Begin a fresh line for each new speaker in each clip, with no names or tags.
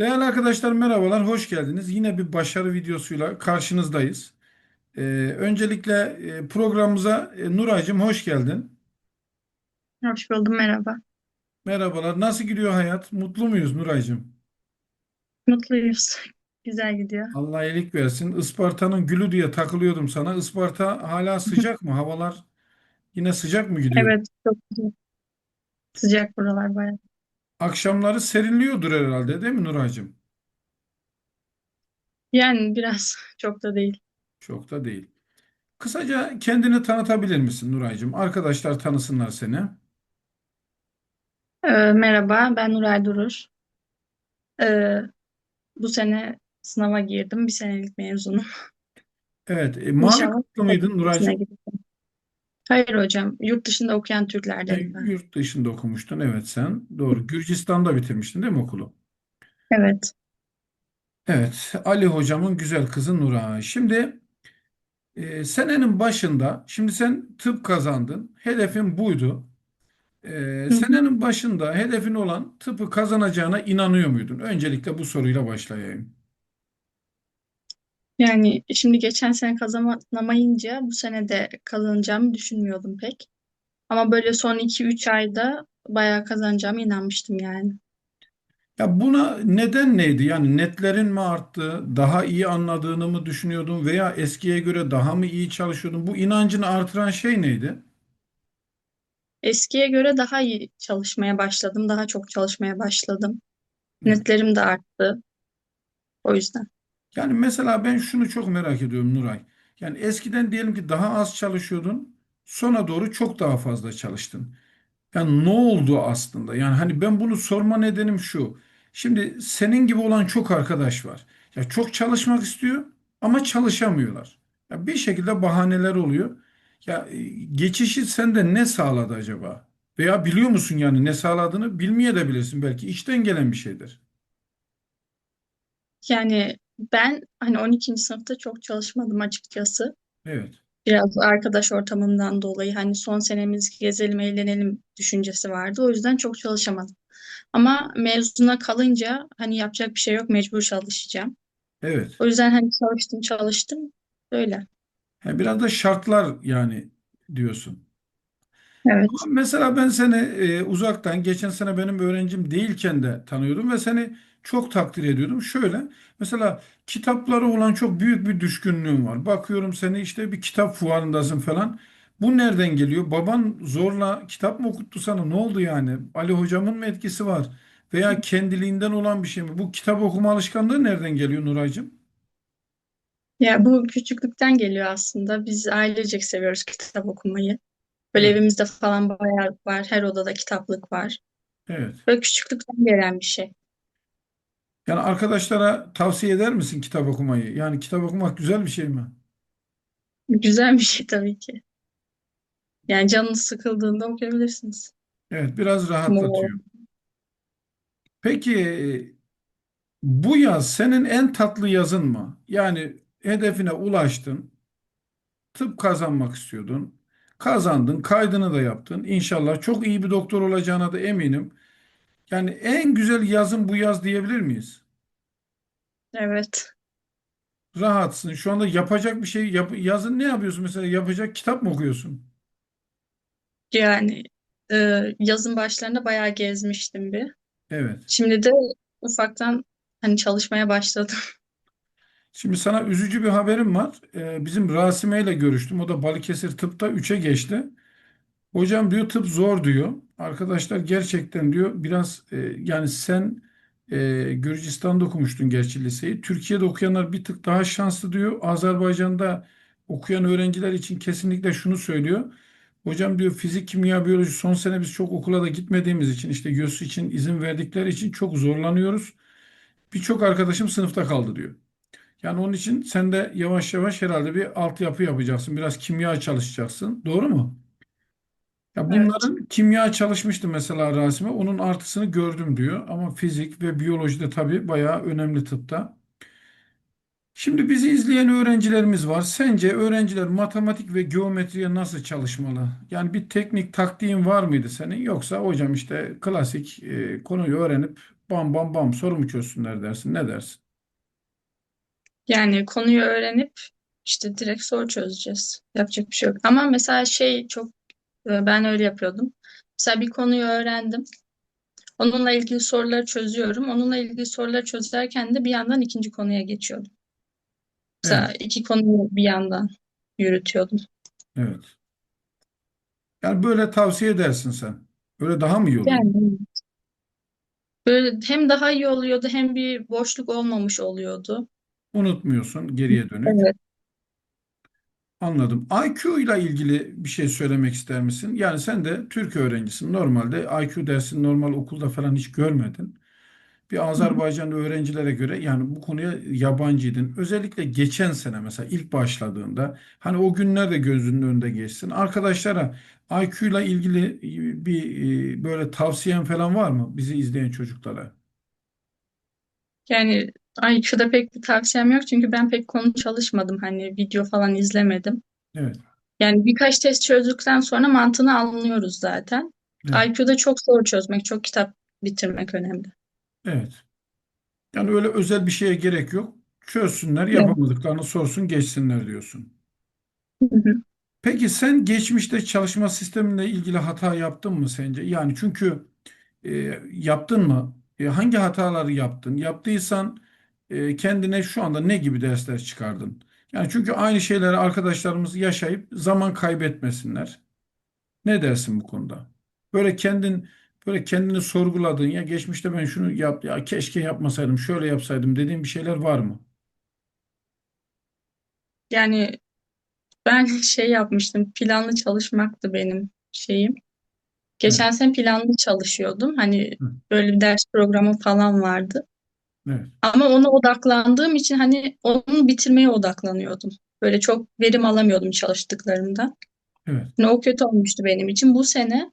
Değerli arkadaşlar merhabalar, hoş geldiniz. Yine bir başarı videosuyla karşınızdayız. Ee, öncelikle e, programımıza e, Nuraycığım hoş geldin.
Hoş buldum, merhaba.
Merhabalar, nasıl gidiyor hayat? Mutlu muyuz Nuraycığım?
Mutluyuz. Güzel gidiyor.
Allah iyilik versin. Isparta'nın gülü diye takılıyordum sana. Isparta hala sıcak mı? Havalar yine sıcak mı gidiyor?
Evet, çok güzel. Sıcak buralar bayağı.
Akşamları serinliyordur herhalde değil mi Nuraycığım?
Yani biraz çok da değil.
Çok da değil. Kısaca kendini tanıtabilir misin Nuraycığım? Arkadaşlar tanısınlar seni.
Ee, merhaba, ben Nuray Durur. Ee, bu sene sınava girdim. Bir senelik mezunum.
Evet, e, mavi
İnşallah
mıydın
fakültesine
Nuraycığım?
gideceğim. Hayır hocam, yurt dışında okuyan
E,
Türklerdenim ben.
yurt dışında okumuştun evet sen. Doğru. Gürcistan'da bitirmiştin değil mi okulu?
Evet.
Evet. Ali hocamın güzel kızı Nura. Şimdi e, senenin başında şimdi sen tıp kazandın. Hedefin buydu. E,
hı.
senenin başında hedefin olan tıpı kazanacağına inanıyor muydun? Öncelikle bu soruyla başlayayım.
Yani şimdi geçen sene kazanamayınca bu sene de kazanacağımı düşünmüyordum pek. Ama böyle son iki üç ayda bayağı kazanacağıma inanmıştım yani.
Ya buna neden neydi? Yani netlerin mi arttı? Daha iyi anladığını mı düşünüyordun veya eskiye göre daha mı iyi çalışıyordun? Bu inancını artıran şey neydi?
Eskiye göre daha iyi çalışmaya başladım. Daha çok çalışmaya başladım. Netlerim de arttı. O yüzden.
Yani mesela ben şunu çok merak ediyorum Nuray. Yani eskiden diyelim ki daha az çalışıyordun, sona doğru çok daha fazla çalıştın. Yani ne oldu aslında? Yani hani ben bunu sorma nedenim şu. Şimdi senin gibi olan çok arkadaş var. Ya çok çalışmak istiyor ama çalışamıyorlar. Ya bir şekilde bahaneler oluyor. Ya e, geçişi sende ne sağladı acaba? Veya biliyor musun yani ne sağladığını bilmeye de bilirsin belki içten gelen bir şeydir.
Yani ben hani 12. sınıfta çok çalışmadım açıkçası.
Evet.
Biraz arkadaş ortamından dolayı hani son senemiz gezelim, eğlenelim düşüncesi vardı. O yüzden çok çalışamadım. Ama mezuna kalınca hani yapacak bir şey yok, mecbur çalışacağım.
Evet.
O yüzden hani çalıştım, çalıştım. Böyle.
Ha, biraz da şartlar yani diyorsun.
Evet.
Mesela ben seni e, uzaktan geçen sene benim öğrencim değilken de tanıyordum ve seni çok takdir ediyordum. Şöyle mesela kitaplara olan çok büyük bir düşkünlüğüm var. Bakıyorum seni işte bir kitap fuarındasın falan. Bu nereden geliyor? Baban zorla kitap mı okuttu sana? Ne oldu yani? Ali hocamın mı etkisi var? Veya kendiliğinden olan bir şey mi? Bu kitap okuma alışkanlığı nereden geliyor Nuraycığım?
Ya bu küçüklükten geliyor aslında. Biz ailecek seviyoruz kitap okumayı. Böyle
Evet.
evimizde falan bayağı var. Her odada kitaplık var.
Evet.
Böyle küçüklükten gelen bir şey.
Yani arkadaşlara tavsiye eder misin kitap okumayı? Yani kitap okumak güzel bir şey mi?
Güzel bir şey tabii ki. Yani canınız sıkıldığında okuyabilirsiniz.
Evet, biraz
Mola.
rahatlatıyor. Peki bu yaz senin en tatlı yazın mı? Yani hedefine ulaştın, tıp kazanmak istiyordun. Kazandın, kaydını da yaptın. İnşallah çok iyi bir doktor olacağına da eminim. Yani en güzel yazın bu yaz diyebilir miyiz?
Evet.
Rahatsın. Şu anda yapacak bir şey yap yazın ne yapıyorsun mesela? Yapacak kitap mı okuyorsun?
Yani e, yazın başlarında bayağı gezmiştim bir.
Evet.
Şimdi de ufaktan hani çalışmaya başladım.
Şimdi sana üzücü bir haberim var. Ee, bizim Rasime ile görüştüm. O da Balıkesir Tıp'ta üçe geçti. Hocam diyor tıp zor diyor. Arkadaşlar gerçekten diyor biraz e, yani sen e, Gürcistan'da okumuştun gerçi liseyi. Türkiye'de okuyanlar bir tık daha şanslı diyor. Azerbaycan'da okuyan öğrenciler için kesinlikle şunu söylüyor. Hocam diyor fizik, kimya, biyoloji son sene biz çok okula da gitmediğimiz için işte YÖS için izin verdikleri için çok zorlanıyoruz. Birçok arkadaşım sınıfta kaldı diyor. Yani onun için sen de yavaş yavaş herhalde bir altyapı yapacaksın. Biraz kimya çalışacaksın. Doğru mu? Ya
Evet.
bunların kimya çalışmıştı mesela Rasim'e. Onun artısını gördüm diyor. Ama fizik ve biyoloji de tabii bayağı önemli tıpta. Şimdi bizi izleyen öğrencilerimiz var. Sence öğrenciler matematik ve geometriye nasıl çalışmalı? Yani bir teknik taktiğin var mıydı senin? Yoksa hocam işte klasik e, konuyu öğrenip bam bam bam soru mu çözsünler dersin? Ne dersin?
Yani konuyu öğrenip işte direkt soru çözeceğiz. Yapacak bir şey yok. Ama mesela şey çok e, ben öyle yapıyordum. Mesela bir konuyu öğrendim. Onunla ilgili soruları çözüyorum. Onunla ilgili soruları çözerken de bir yandan ikinci konuya geçiyordum.
Evet,
Mesela iki konuyu bir yandan yürütüyordum.
evet. Yani böyle tavsiye edersin sen. Öyle daha mı iyi oluyor?
Yani böyle hem daha iyi oluyordu hem bir boşluk olmamış oluyordu.
Unutmuyorsun geriye dönük.
Evet.
Anladım. IQ ile ilgili bir şey söylemek ister misin? Yani sen de Türk öğrencisin. Normalde IQ dersini normal okulda falan hiç görmedin. Bir. Azerbaycanlı öğrencilere göre yani bu konuya yabancıydın. Özellikle geçen sene mesela ilk başladığında hani o günler de gözünün önünde geçsin. Arkadaşlara IQ ile ilgili bir e, böyle tavsiyen falan var mı bizi izleyen çocuklara?
Yani IQ'da pek bir tavsiyem yok çünkü ben pek konu çalışmadım. Hani video falan izlemedim.
Evet,
Yani birkaç test çözdükten sonra mantığını anlıyoruz zaten.
evet,
IQ'da çok soru çözmek, çok kitap bitirmek önemli.
evet. Yani öyle özel bir şeye gerek yok. Çözsünler,
Evet.
yapamadıklarını sorsun, geçsinler diyorsun.
Hı hı.
Peki sen geçmişte çalışma sisteminle ilgili hata yaptın mı sence? Yani çünkü e, yaptın mı? E, hangi hataları yaptın? Yaptıysan e, kendine şu anda ne gibi dersler çıkardın? Yani çünkü aynı şeyleri arkadaşlarımız yaşayıp zaman kaybetmesinler. Ne dersin bu konuda? Böyle kendin böyle kendini sorguladığın ya geçmişte ben şunu yap ya keşke yapmasaydım, şöyle yapsaydım dediğin bir şeyler var mı?
Yani ben şey yapmıştım, planlı çalışmaktı benim şeyim. Geçen sene planlı çalışıyordum. Hani
hı,
böyle bir ders programı falan vardı.
Evet,
Ama ona odaklandığım için hani onu bitirmeye odaklanıyordum. Böyle çok verim alamıyordum çalıştıklarımdan.
evet,
Yani o kötü olmuştu benim için. Bu sene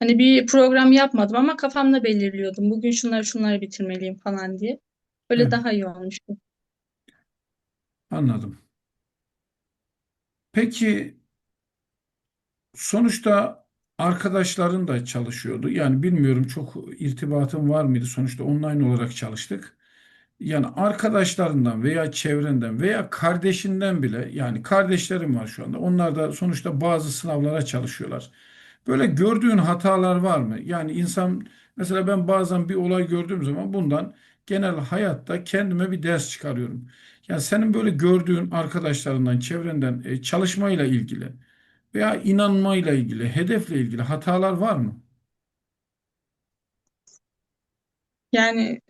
hani bir program yapmadım ama kafamda belirliyordum. Bugün şunları şunları bitirmeliyim falan diye. Böyle
evet.
daha iyi olmuştu.
Anladım. Peki Sonuçta arkadaşların da çalışıyordu. Yani bilmiyorum çok irtibatın var mıydı? Sonuçta online olarak çalıştık. Yani arkadaşlarından veya çevrenden veya kardeşinden bile yani kardeşlerim var şu anda. Onlar da sonuçta bazı sınavlara çalışıyorlar. Böyle gördüğün hatalar var mı? Yani insan mesela ben bazen bir olay gördüğüm zaman bundan genel hayatta kendime bir ders çıkarıyorum. Yani senin böyle gördüğün arkadaşlarından, çevrenden e, çalışmayla ilgili veya inanmayla ilgili, hedefle ilgili hatalar var mı?
Yani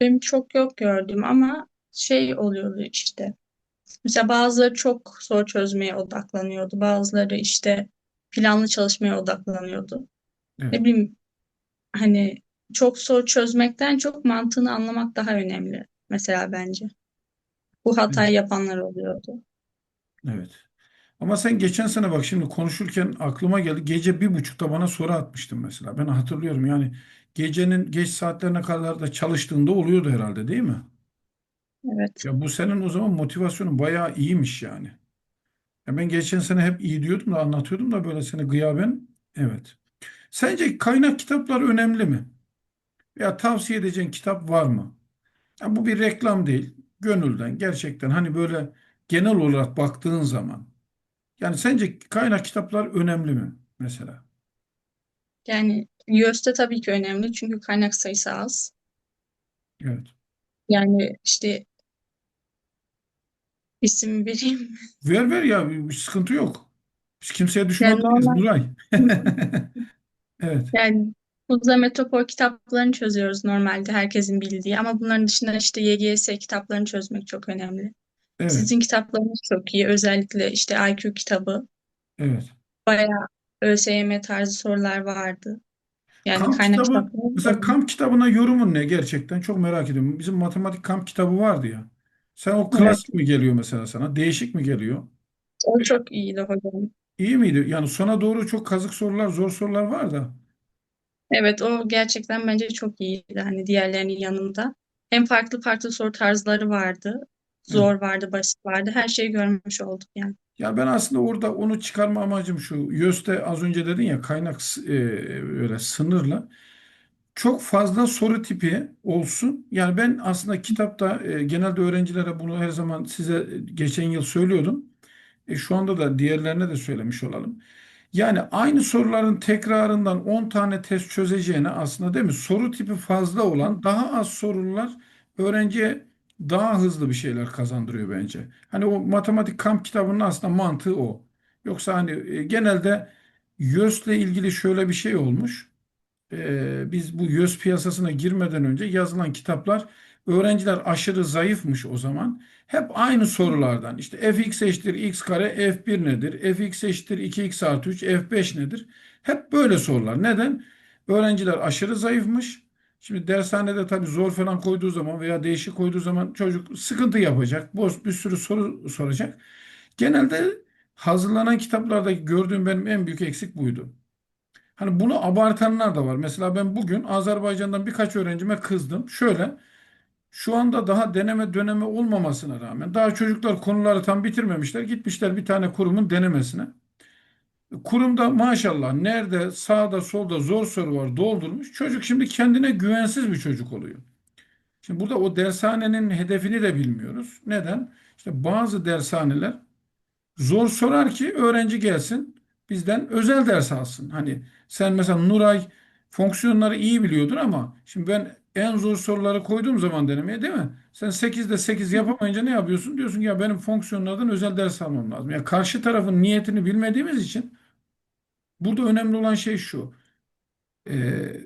benim çok yok gördüm ama şey oluyordu işte. Mesela bazıları çok soru çözmeye odaklanıyordu. Bazıları işte planlı çalışmaya odaklanıyordu.
Evet,
Ne bileyim hani çok soru çözmekten çok mantığını anlamak daha önemli mesela bence. Bu
evet,
hatayı yapanlar oluyordu.
evet. Ama sen geçen sene bak şimdi konuşurken aklıma geldi. Gece bir buçukta bana soru atmıştın mesela. Ben hatırlıyorum yani gecenin geç saatlerine kadar da çalıştığında oluyordu herhalde değil mi?
Evet.
Ya bu senin o zaman motivasyonun bayağı iyiymiş yani. Ya ben geçen sene hep iyi diyordum da anlatıyordum da böyle seni gıyaben. Evet. Sence kaynak kitaplar önemli mi? Veya tavsiye edeceğin kitap var mı? Ya bu bir reklam değil. Gönülden gerçekten hani böyle genel olarak baktığın zaman. Yani sence kaynak kitaplar önemli mi mesela?
Yani YÖS'te tabii ki önemli çünkü kaynak sayısı az.
Evet.
Yani işte isim vereyim.
Ver ver ya bir, bir sıkıntı yok. Biz kimseye düşman
Yani
değiliz
normal
Nuray. Evet.
yani Tuzla Metropol kitaplarını çözüyoruz normalde herkesin bildiği ama bunların dışında işte YGS kitaplarını çözmek çok önemli.
Evet.
Sizin kitaplarınız çok iyi. Özellikle işte IQ kitabı.
Evet.
Bayağı ÖSYM tarzı sorular vardı. Yani
Kamp
kaynak
kitabı
kitapları.
mesela kamp kitabına yorumun ne gerçekten? Çok merak ediyorum. Bizim matematik kamp kitabı vardı ya. Sen o
Evet.
klasik mi geliyor mesela sana? Değişik mi geliyor?
O çok iyiydi hocam.
İyi miydi? Yani sona doğru çok kazık sorular, zor sorular var da.
Evet o gerçekten bence çok iyiydi. Hani diğerlerinin yanında. Hem farklı farklı soru tarzları vardı. Zor vardı, basit vardı. Her şeyi görmüş olduk yani.
Ya ben aslında orada onu çıkarma amacım şu. YÖS'te az önce dedin ya kaynak e, öyle sınırla. Çok fazla soru tipi olsun. Yani ben aslında kitapta e, genelde öğrencilere bunu her zaman size geçen yıl söylüyordum. E, şu anda da diğerlerine de söylemiş olalım. Yani aynı soruların tekrarından 10 tane test çözeceğine aslında değil mi? Soru tipi fazla olan daha az sorular öğrenciye daha hızlı bir şeyler kazandırıyor bence. Hani o matematik kamp kitabının aslında mantığı o. Yoksa hani e, genelde YÖS'le ilgili şöyle bir şey olmuş e, biz bu YÖS piyasasına girmeden önce yazılan kitaplar öğrenciler aşırı zayıfmış o zaman. Hep aynı sorulardan işte fx eşittir x kare f1 nedir? fx eşittir 2x artı 3 f5 nedir? Hep böyle sorular. Neden? Öğrenciler aşırı zayıfmış. Şimdi dershanede tabii zor falan koyduğu zaman veya değişik koyduğu zaman çocuk sıkıntı yapacak. Boş bir sürü soru soracak. Genelde hazırlanan kitaplardaki gördüğüm benim en büyük eksik buydu. Hani bunu abartanlar da var. Mesela ben bugün Azerbaycan'dan birkaç öğrencime kızdım. Şöyle, şu anda daha deneme dönemi olmamasına rağmen daha çocuklar konuları tam bitirmemişler. Gitmişler bir tane kurumun denemesine. Kurumda maşallah nerede sağda solda zor soru var doldurmuş. Çocuk şimdi kendine güvensiz bir çocuk oluyor. Şimdi burada o dershanenin hedefini de bilmiyoruz. Neden? İşte bazı dershaneler Zor sorar ki öğrenci gelsin bizden özel ders alsın. Hani sen mesela Nuray fonksiyonları iyi biliyordur ama şimdi ben en zor soruları koyduğum zaman denemeye değil mi? Sen 8'de 8 yapamayınca ne yapıyorsun? Diyorsun ki ya benim fonksiyonlardan özel ders almam lazım. Ya karşı tarafın niyetini bilmediğimiz için burada önemli olan şey şu. Ee,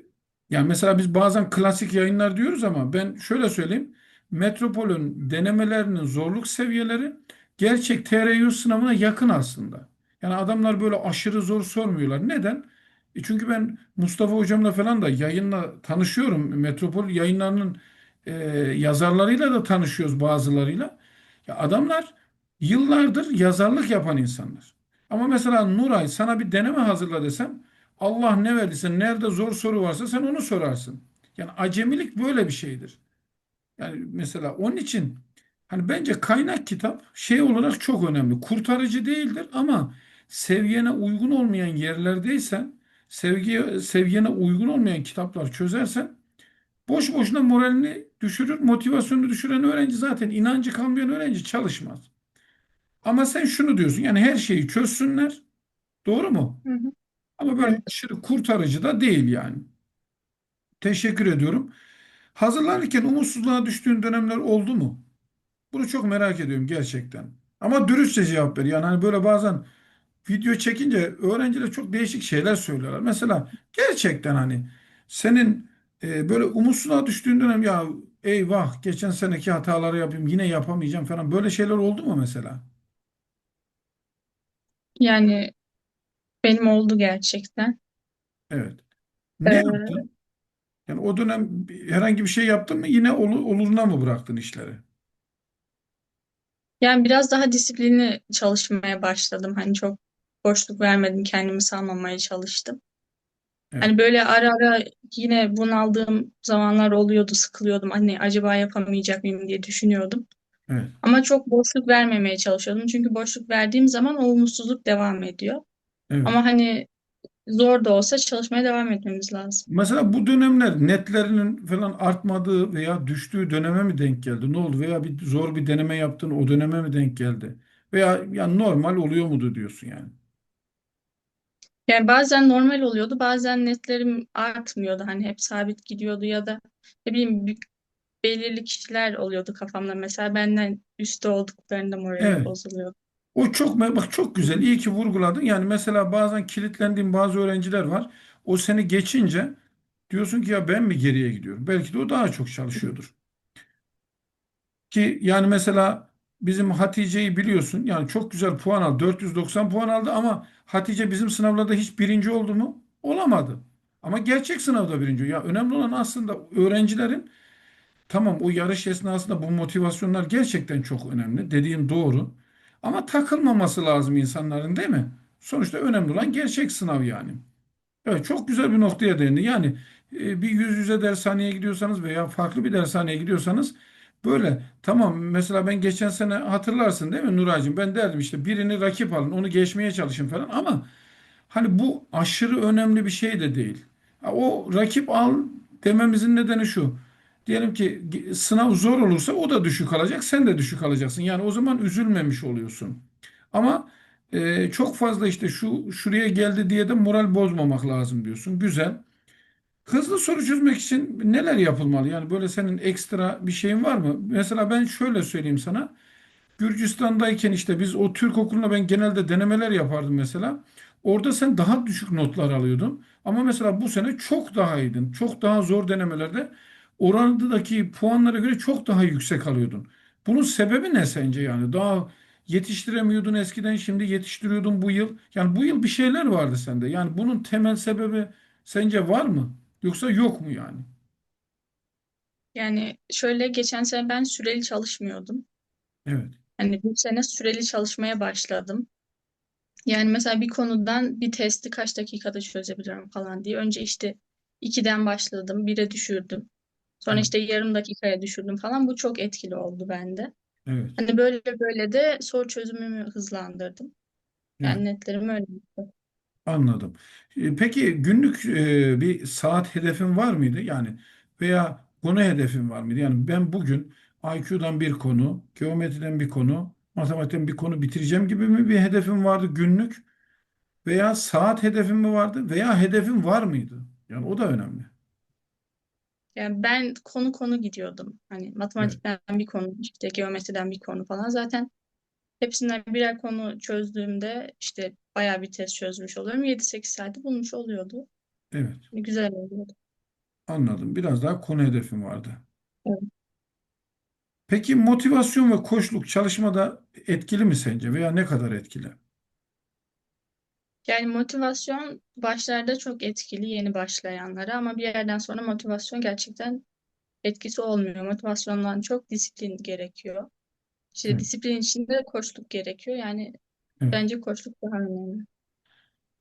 yani mesela biz bazen klasik yayınlar diyoruz ama ben şöyle söyleyeyim. Metropol'ün denemelerinin zorluk seviyeleri gerçek TRY sınavına yakın aslında. Yani adamlar böyle aşırı zor sormuyorlar. Neden? E çünkü ben Mustafa hocamla falan da yayınla tanışıyorum. Metropol yayınlarının e, yazarlarıyla da tanışıyoruz bazılarıyla. Ya adamlar yıllardır yazarlık yapan insanlar. Ama mesela Nuray sana bir deneme hazırla desem Allah ne verdiyse nerede zor soru varsa sen onu sorarsın. Yani acemilik böyle bir şeydir. Yani mesela onun için hani bence kaynak kitap şey olarak çok önemli. Kurtarıcı değildir ama seviyene uygun olmayan yerlerdeysen, sevgiye, seviyene uygun olmayan kitaplar çözersen boş boşuna moralini düşürür, motivasyonunu düşüren öğrenci zaten inancı kalmayan öğrenci çalışmaz. Ama sen şunu diyorsun yani her şeyi çözsünler. Doğru mu?
Hı hı.
Ama böyle aşırı kurtarıcı da değil yani. Teşekkür ediyorum. Hazırlanırken umutsuzluğa düştüğün dönemler oldu mu? Bunu çok merak ediyorum gerçekten. Ama dürüstçe cevap ver. Yani hani böyle bazen video çekince öğrenciler çok değişik şeyler söylüyorlar. Mesela gerçekten hani senin e, böyle umutsuzluğa düştüğün dönem ya eyvah geçen seneki hataları yapayım yine yapamayacağım falan böyle şeyler oldu mu mesela?
Yani benim oldu gerçekten.
Evet. Ne
Ee,
yaptın? Yani o dönem herhangi bir şey yaptın mı yine olu- oluruna mı bıraktın işleri?
yani biraz daha disiplinli çalışmaya başladım. Hani çok boşluk vermedim, kendimi salmamaya çalıştım.
Evet.
Hani böyle ara ara yine bunaldığım zamanlar oluyordu, sıkılıyordum. Hani acaba yapamayacak mıyım diye düşünüyordum.
Evet.
Ama çok boşluk vermemeye çalışıyordum. Çünkü boşluk verdiğim zaman o umutsuzluk devam ediyor.
Evet.
Ama hani zor da olsa çalışmaya devam etmemiz lazım.
Mesela bu dönemler netlerinin falan artmadığı veya düştüğü döneme mi denk geldi? Ne oldu? Veya bir zor bir deneme yaptın o döneme mi denk geldi? Veya yani normal oluyor mudu diyorsun yani.
Yani bazen normal oluyordu, bazen netlerim artmıyordu. Hani hep sabit gidiyordu ya da ne bileyim bir- belirli kişiler oluyordu kafamda. Mesela benden üstte olduklarında moralim
Evet.
bozuluyordu.
O çok bak çok güzel. İyi ki vurguladın. Yani mesela bazen kilitlendiğin bazı öğrenciler var. O seni geçince diyorsun ki ya ben mi geriye gidiyorum? Belki de o daha çok çalışıyordur. Ki yani mesela bizim Hatice'yi biliyorsun. Yani çok güzel puan aldı. 490 puan aldı ama Hatice bizim sınavlarda hiç birinci oldu mu? Olamadı. Ama gerçek sınavda birinci. Ya önemli olan aslında öğrencilerin tamam o yarış esnasında bu motivasyonlar gerçekten çok önemli. Dediğin doğru. Ama takılmaması lazım insanların değil mi? Sonuçta önemli olan gerçek sınav yani. Evet çok güzel bir noktaya değindi. Yani e, bir yüz yüze dershaneye gidiyorsanız veya farklı bir dershaneye gidiyorsanız Böyle tamam mesela ben geçen sene hatırlarsın değil mi Nuraycığım? Ben derdim işte birini rakip alın onu geçmeye çalışın falan ama hani bu aşırı önemli bir şey de değil. O rakip al dememizin nedeni şu. Diyelim ki sınav zor olursa o da düşük alacak sen de düşük alacaksın. Yani o zaman üzülmemiş oluyorsun. Ama e, çok fazla işte şu şuraya geldi diye de moral bozmamak lazım diyorsun. Güzel. Hızlı soru çözmek için neler yapılmalı? Yani böyle senin ekstra bir şeyin var mı? Mesela ben şöyle söyleyeyim sana. Gürcistan'dayken işte biz o Türk okuluna ben genelde denemeler yapardım mesela. Orada sen daha düşük notlar alıyordun. Ama mesela bu sene çok daha iyiydin. Çok daha zor denemelerde oranındaki puanlara göre çok daha yüksek alıyordun. Bunun sebebi ne sence yani? Daha yetiştiremiyordun eskiden şimdi yetiştiriyordun bu yıl. Yani bu yıl bir şeyler vardı sende. Yani bunun temel sebebi sence var mı? Yoksa yok mu yani?
Yani şöyle geçen sene ben süreli çalışmıyordum.
Evet.
Hani bu sene süreli çalışmaya başladım. Yani mesela bir konudan bir testi kaç dakikada çözebilirim falan diye. Önce işte 2'den başladım, 1'e düşürdüm. Sonra
Evet.
işte yarım dakikaya düşürdüm falan. Bu çok etkili oldu bende.
Evet.
Hani böyle böyle de soru çözümümü hızlandırdım.
Evet.
Yani netlerim öyle. gitti.
Anladım. E, Peki günlük e, bir saat hedefin var mıydı? Yani veya konu hedefin var mıydı? Yani ben bugün IQ'dan bir konu, geometriden bir konu, matematikten bir konu bitireceğim gibi mi bir hedefin vardı günlük? Veya saat hedefin mi vardı? Veya hedefin var mıydı? Yani o da önemli.
Yani ben konu konu gidiyordum. Hani
Evet.
matematikten bir konu, işte geometriden bir konu falan. Zaten hepsinden birer konu çözdüğümde işte bayağı bir test çözmüş oluyorum. 7-8 saati bulmuş oluyordu.
Evet.
Güzel oluyordu.
Anladım. Biraz daha konu hedefin vardı.
Evet.
Peki motivasyon ve koçluk çalışmada etkili mi sence? Veya ne kadar etkili?
Yani motivasyon başlarda çok etkili yeni başlayanlara ama bir yerden sonra motivasyon gerçekten etkisi olmuyor. Motivasyondan çok disiplin gerekiyor. İşte
Evet.
disiplin içinde koçluk gerekiyor. Yani
Evet.
bence koçluk daha önemli.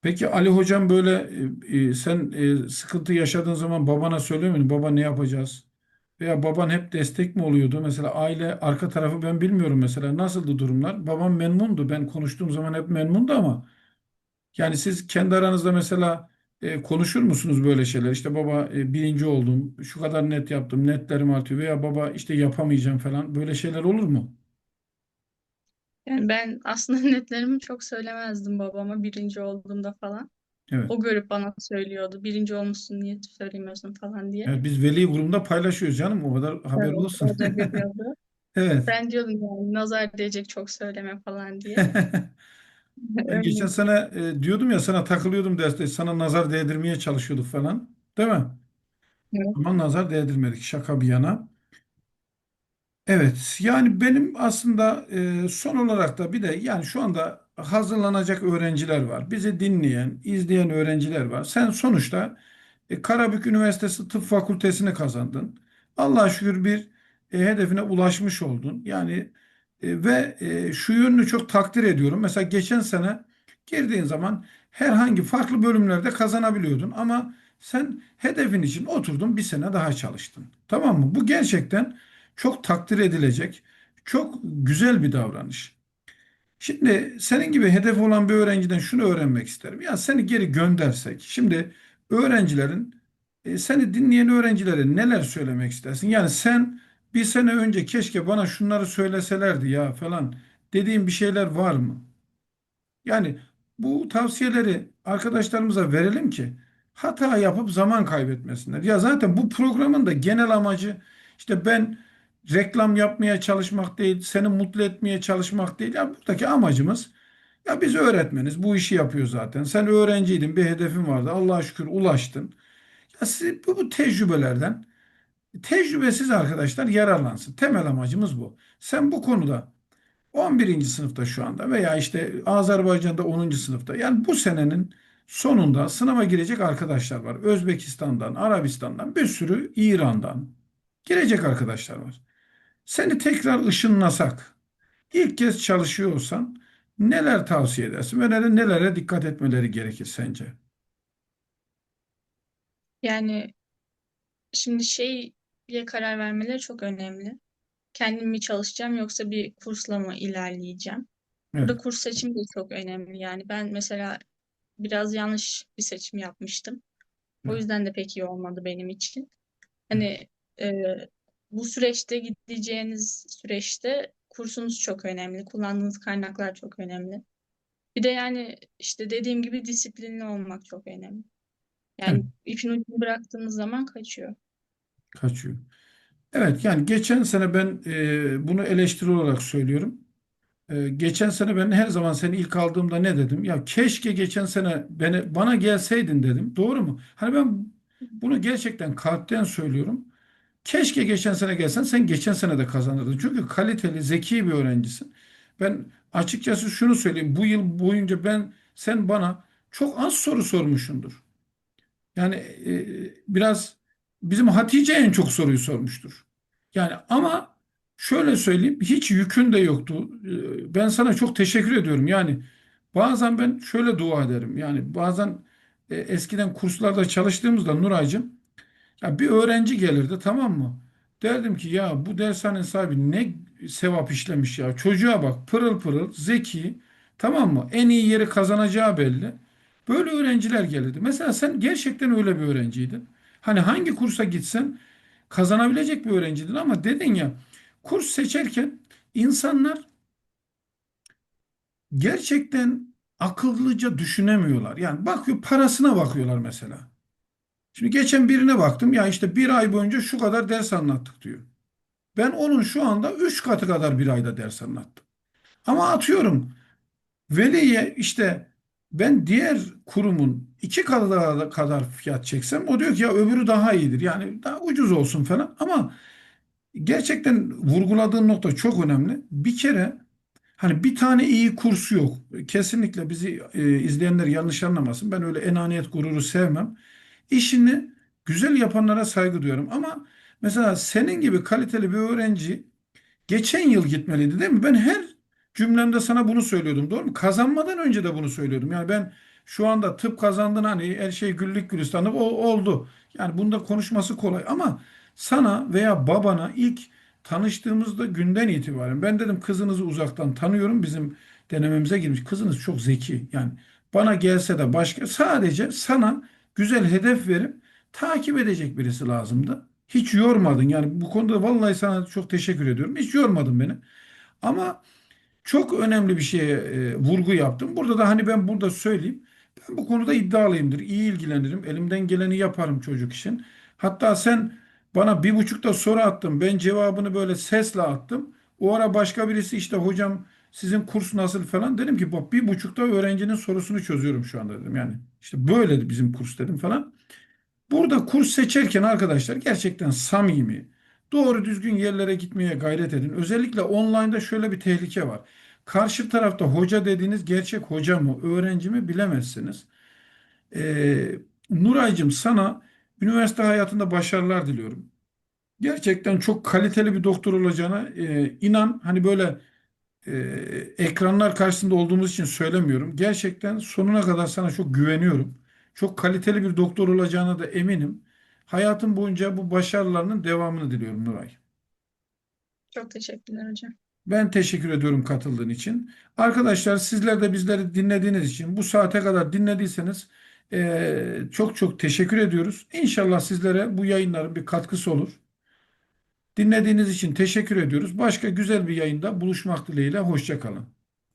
Peki Ali hocam böyle e, e, sen e, sıkıntı yaşadığın zaman babana söylüyor muydun? Baba ne yapacağız? Veya baban hep destek mi oluyordu? Mesela aile arka tarafı ben bilmiyorum mesela nasıldı durumlar? Babam memnundu. Ben konuştuğum zaman hep memnundu ama yani siz kendi aranızda mesela e, konuşur musunuz böyle şeyler? İşte baba e, birinci oldum, şu kadar net yaptım, netlerim artıyor veya baba işte yapamayacağım falan böyle şeyler olur mu?
Yani ben aslında netlerimi çok söylemezdim babama birinci olduğumda falan.
Evet.
O görüp bana söylüyordu. Birinci olmuşsun niye söylemiyorsun falan diye.
Evet, biz veli grubunda paylaşıyoruz canım o kadar haber
Evet,
olsun.
o da görüyordu.
Evet.
Ben diyordum yani nazar değecek çok söyleme falan diye.
Ben geçen
Öyle.
sene e, diyordum ya sana takılıyordum derste sana nazar değdirmeye çalışıyorduk falan. Değil mi?
Evet.
Ama nazar değdirmedik şaka bir yana. Evet, yani benim aslında e, son olarak da bir de yani şu anda hazırlanacak öğrenciler var. Bizi dinleyen, izleyen öğrenciler var. Sen sonuçta e, Karabük Üniversitesi Tıp Fakültesini kazandın. Allah'a şükür bir e, hedefine ulaşmış oldun. Yani e, ve e, şu yönünü çok takdir ediyorum. Mesela geçen sene girdiğin zaman herhangi farklı bölümlerde kazanabiliyordun ama sen hedefin için oturdun bir sene daha çalıştın. Tamam mı? Bu gerçekten çok takdir edilecek, çok güzel bir davranış. Şimdi senin gibi hedef olan bir öğrenciden şunu öğrenmek isterim. Ya seni geri göndersek, şimdi öğrencilerin, e, seni dinleyen öğrencilere neler söylemek istersin? Yani sen bir sene önce keşke bana şunları söyleselerdi ya falan dediğin bir şeyler var mı? Yani bu tavsiyeleri arkadaşlarımıza verelim ki hata yapıp zaman kaybetmesinler. Ya zaten bu programın da genel amacı işte ben reklam yapmaya çalışmak değil, seni mutlu etmeye çalışmak değil. Ya buradaki amacımız ya biz öğretmeniz bu işi yapıyor zaten. Sen öğrenciydin, bir hedefin vardı. Allah'a şükür ulaştın. Ya siz bu, bu tecrübelerden tecrübesiz arkadaşlar yararlansın. Temel amacımız bu. Sen bu konuda 11. sınıfta şu anda veya işte Azerbaycan'da 10. sınıfta. Yani bu senenin sonunda sınava girecek arkadaşlar var. Özbekistan'dan, Arabistan'dan, bir sürü İran'dan girecek arkadaşlar var. Seni tekrar ışınlasak, ilk kez çalışıyor olsan neler tavsiye edersin ve nelere, nelere dikkat etmeleri gerekir sence?
Yani şimdi şeye karar vermeleri çok önemli. kendim mi çalışacağım yoksa bir kursla mı ilerleyeceğim?
Evet.
Burada kurs seçimi de çok önemli. Yani ben mesela biraz yanlış bir seçim yapmıştım. O
Evet.
yüzden de pek iyi olmadı benim için. Hani e, bu süreçte gideceğiniz süreçte kursunuz çok önemli. Kullandığınız kaynaklar çok önemli. Bir de yani işte dediğim gibi disiplinli olmak çok önemli. Yani
Evet.
ipin ucunu bıraktığınız zaman kaçıyor.
Kaçıyor. Evet yani geçen sene ben e, bunu eleştiri olarak söylüyorum. E, geçen sene ben her zaman seni ilk aldığımda ne dedim? Ya keşke geçen sene beni, bana gelseydin dedim. Doğru mu? Hani ben bunu gerçekten kalpten söylüyorum. Keşke geçen sene gelsen sen geçen sene de kazanırdın. Çünkü kaliteli, zeki bir öğrencisin. Ben açıkçası şunu söyleyeyim. Bu yıl boyunca ben sen bana çok az soru sormuşsundur. Yani e, biraz bizim Hatice en çok soruyu sormuştur. Yani ama şöyle söyleyeyim hiç yükün de yoktu. E, ben sana çok teşekkür ediyorum. Yani bazen ben şöyle dua ederim. Yani bazen e, eskiden kurslarda çalıştığımızda Nuraycığım ya bir öğrenci gelirdi tamam mı? Derdim ki ya bu dershanenin sahibi ne sevap işlemiş ya. Çocuğa bak pırıl pırıl zeki tamam mı? En iyi yeri kazanacağı belli. Böyle öğrenciler gelirdi. Mesela sen gerçekten öyle bir öğrenciydin. Hani hangi kursa gitsen kazanabilecek bir öğrenciydin ama dedin ya kurs seçerken insanlar gerçekten akıllıca düşünemiyorlar. Yani bakıyor parasına bakıyorlar mesela. Şimdi geçen birine baktım ya işte bir ay boyunca şu kadar ders anlattık diyor. Ben onun şu anda üç katı kadar bir ayda ders anlattım. Ama atıyorum veliye işte ben diğer kurumun iki katı kadar fiyat çeksem o diyor ki ya öbürü daha iyidir. Yani daha ucuz olsun falan ama gerçekten vurguladığın nokta çok önemli. Bir kere hani bir tane iyi kurs yok. Kesinlikle bizi e, izleyenler yanlış anlamasın. Ben öyle enaniyet gururu sevmem. İşini güzel yapanlara saygı duyuyorum. Ama mesela senin gibi kaliteli bir öğrenci geçen yıl gitmeliydi değil mi? Ben her cümlemde sana bunu söylüyordum. Doğru mu? Kazanmadan önce de bunu söylüyordum. Yani ben şu anda tıp kazandın hani her şey güllük gülistanlık o, oldu. Yani bunda konuşması kolay ama sana veya babana ilk tanıştığımızda günden itibaren ben dedim kızınızı uzaktan tanıyorum. Bizim denememize girmiş. Kızınız çok zeki. Yani bana gelse de başka sadece sana güzel hedef verip takip edecek birisi lazımdı. Hiç yormadın. Yani bu konuda vallahi sana çok teşekkür ediyorum. Hiç yormadın beni. Ama çok önemli bir şeye e, vurgu yaptım. Burada da hani ben burada söyleyeyim. Ben bu konuda iddialıyımdır. İyi ilgilenirim. Elimden geleni yaparım çocuk için. Hatta sen bana bir buçukta soru attın. Ben cevabını böyle sesle attım. O ara başka birisi işte hocam sizin kurs nasıl falan. Dedim ki bak bir buçukta öğrencinin sorusunu çözüyorum şu anda dedim. Yani işte böyle bizim kurs dedim falan. Burada kurs seçerken arkadaşlar gerçekten samimi, doğru düzgün yerlere gitmeye gayret edin. Özellikle online'da şöyle bir tehlike var. Karşı tarafta hoca dediğiniz gerçek hoca mı, öğrenci mi bilemezsiniz. Ee, Nuraycığım sana üniversite hayatında başarılar diliyorum. Gerçekten çok kaliteli bir doktor olacağına e, inan. Hani böyle e, ekranlar karşısında olduğumuz için söylemiyorum. Gerçekten sonuna kadar sana çok güveniyorum. Çok kaliteli bir doktor olacağına da eminim. Hayatım boyunca bu başarılarının devamını diliyorum Nuray.
Çok teşekkürler hocam.
Ben teşekkür ediyorum katıldığın için. Arkadaşlar sizler de bizleri dinlediğiniz için bu saate kadar dinlediyseniz eee, çok çok teşekkür ediyoruz. İnşallah sizlere bu yayınların bir katkısı olur. Dinlediğiniz için teşekkür ediyoruz. Başka güzel bir yayında buluşmak dileğiyle. Hoşça kalın.